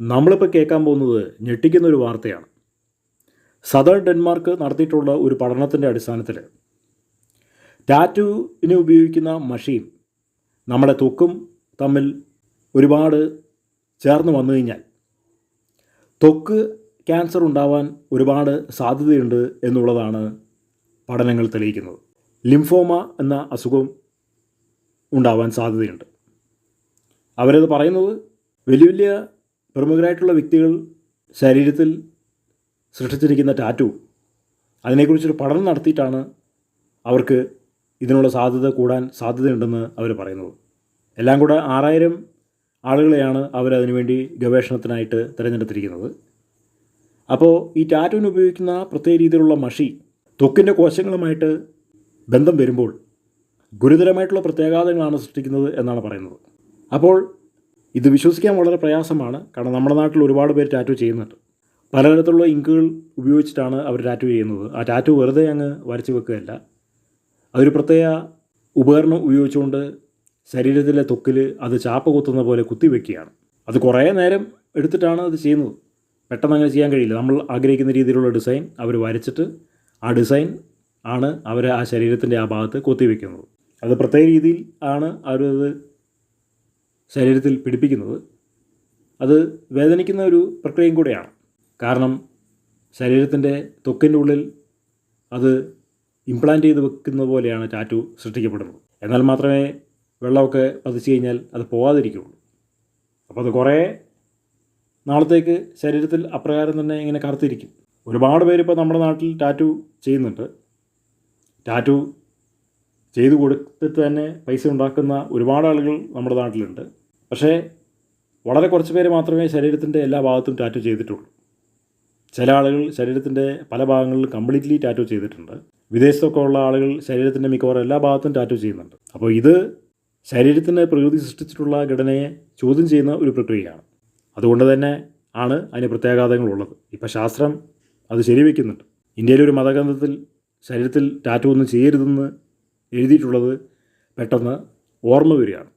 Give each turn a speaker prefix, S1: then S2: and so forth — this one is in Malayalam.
S1: നമ്മളിപ്പോൾ കേൾക്കാൻ പോകുന്നത് ഞെട്ടിക്കുന്ന ഒരു വാർത്തയാണ്. സദർ ഡെൻമാർക്ക് നടത്തിയിട്ടുള്ള ഒരു പഠനത്തിന്റെ അടിസ്ഥാനത്തിൽ ടാറ്റുവിന് ഉപയോഗിക്കുന്ന മഷീൻ നമ്മുടെ ത്വക്കും തമ്മിൽ ഒരുപാട് ചേർന്ന് വന്നു കഴിഞ്ഞാൽ ത്വക്ക് ക്യാൻസർ ഉണ്ടാവാൻ ഒരുപാട് സാധ്യതയുണ്ട് എന്നുള്ളതാണ് പഠനങ്ങൾ തെളിയിക്കുന്നത്. ലിംഫോമ എന്ന അസുഖം ഉണ്ടാവാൻ സാധ്യതയുണ്ട്. അവരത് പറയുന്നത് വലിയ വലിയ പ്രമുഖരായിട്ടുള്ള വ്യക്തികൾ ശരീരത്തിൽ സൃഷ്ടിച്ചിരിക്കുന്ന ടാറ്റു അതിനെക്കുറിച്ചൊരു പഠനം നടത്തിയിട്ടാണ് അവർക്ക് ഇതിനുള്ള സാധ്യത കൂടാൻ സാധ്യതയുണ്ടെന്ന് അവർ പറയുന്നത്. എല്ലാം കൂടെ ആറായിരം ആളുകളെയാണ് അവരതിനു വേണ്ടി ഗവേഷണത്തിനായിട്ട് തിരഞ്ഞെടുത്തിരിക്കുന്നത്. അപ്പോൾ ഈ ടാറ്റുവിന് ഉപയോഗിക്കുന്ന പ്രത്യേക രീതിയിലുള്ള മഷി ത്വക്കിന്റെ കോശങ്ങളുമായിട്ട് ബന്ധം വരുമ്പോൾ ഗുരുതരമായിട്ടുള്ള പ്രത്യാഘാതങ്ങളാണ് സൃഷ്ടിക്കുന്നത് എന്നാണ് പറയുന്നത്. അപ്പോൾ ഇത് വിശ്വസിക്കാൻ വളരെ പ്രയാസമാണ്. കാരണം നമ്മുടെ നാട്ടിൽ ഒരുപാട് പേര് ടാറ്റു ചെയ്യുന്നുണ്ട്. പലതരത്തിലുള്ള ഇങ്കുകൾ ഉപയോഗിച്ചിട്ടാണ് അവർ ടാറ്റു ചെയ്യുന്നത്. ആ ടാറ്റു വെറുതെ അങ്ങ് വരച്ച് വെക്കുകയല്ല. അതൊരു പ്രത്യേക ഉപകരണം ഉപയോഗിച്ചുകൊണ്ട് ശരീരത്തിലെ തൊക്കിൽ അത് ചാപ്പ കുത്തുന്ന പോലെ കുത്തിവെക്കുകയാണ് അത് കുറേ നേരം എടുത്തിട്ടാണ് അത് ചെയ്യുന്നത്. പെട്ടെന്ന് അങ്ങനെ ചെയ്യാൻ കഴിയില്ല. നമ്മൾ ആഗ്രഹിക്കുന്ന രീതിയിലുള്ള ഡിസൈൻ അവർ വരച്ചിട്ട് ആ ഡിസൈൻ ആണ് അവർ ആ ശരീരത്തിന്റെ ആ ഭാഗത്ത് കുത്തിവെക്കുന്നത് അത് പ്രത്യേക രീതിയിൽ ആണ് അവരത് ശരീരത്തിൽ പിടിപ്പിക്കുന്നത് അത് വേദനിക്കുന്ന ഒരു പ്രക്രിയയും കൂടെയാണ്. കാരണം ശരീരത്തിന്റെ ത്വക്കിന്റെ ഉള്ളിൽ അത് ഇംപ്ലാന്റ് ചെയ്ത് വെക്കുന്ന പോലെയാണ് ടാറ്റു സൃഷ്ടിക്കപ്പെടുന്നത്. എന്നാൽ മാത്രമേ വെള്ളമൊക്കെ പതിച്ചു കഴിഞ്ഞാൽ അത് പോകാതിരിക്കുകയുള്ളൂ അപ്പോൾ അത് കുറേ നാളത്തേക്ക് ശരീരത്തിൽ അപ്രകാരം തന്നെ ഇങ്ങനെ കറുത്തിരിക്കും. ഒരുപാട് പേര് ഇപ്പോൾ നമ്മുടെ നാട്ടിൽ ടാറ്റു ചെയ്യുന്നുണ്ട്. ടാറ്റു ചെയ്തു കൊടുത്തിട്ട് തന്നെ പൈസ ഉണ്ടാക്കുന്ന ഒരുപാട് ആളുകൾ നമ്മുടെ നാട്ടിലുണ്ട്. പക്ഷേ വളരെ കുറച്ച് പേര് മാത്രമേ ശരീരത്തിന്റെ എല്ലാ ഭാഗത്തും ടാറ്റു ചെയ്തിട്ടുള്ളൂ. ചില ആളുകൾ ശരീരത്തിന്റെ പല ഭാഗങ്ങളിൽ കംപ്ലീറ്റ്ലി ടാറ്റു ചെയ്തിട്ടുണ്ട്. വിദേശത്തൊക്കെ ഉള്ള ആളുകൾ ശരീരത്തിന്റെ മിക്കവാറും എല്ലാ ഭാഗത്തും ടാറ്റു ചെയ്യുന്നുണ്ട്. അപ്പോൾ ഇത് ശരീരത്തിന് പ്രകൃതി സൃഷ്ടിച്ചിട്ടുള്ള ഘടനയെ ചോദ്യം ചെയ്യുന്ന ഒരു പ്രക്രിയയാണ്. അതുകൊണ്ട് തന്നെ ആണ് അതിന് പ്രത്യാഘാതങ്ങളുള്ളത്. ഇപ്പം ശാസ്ത്രം അത് ശരിവെക്കുന്നുണ്ട്. ഇന്ത്യയിലെ ഒരു മതഗ്രന്ഥത്തിൽ ശരീരത്തിൽ ടാറ്റു ഒന്നും ചെയ്യരുതെന്ന് എഴുതിയിട്ടുള്ളത് പെട്ടെന്ന് ഓർമ്മ വരികയാണ്.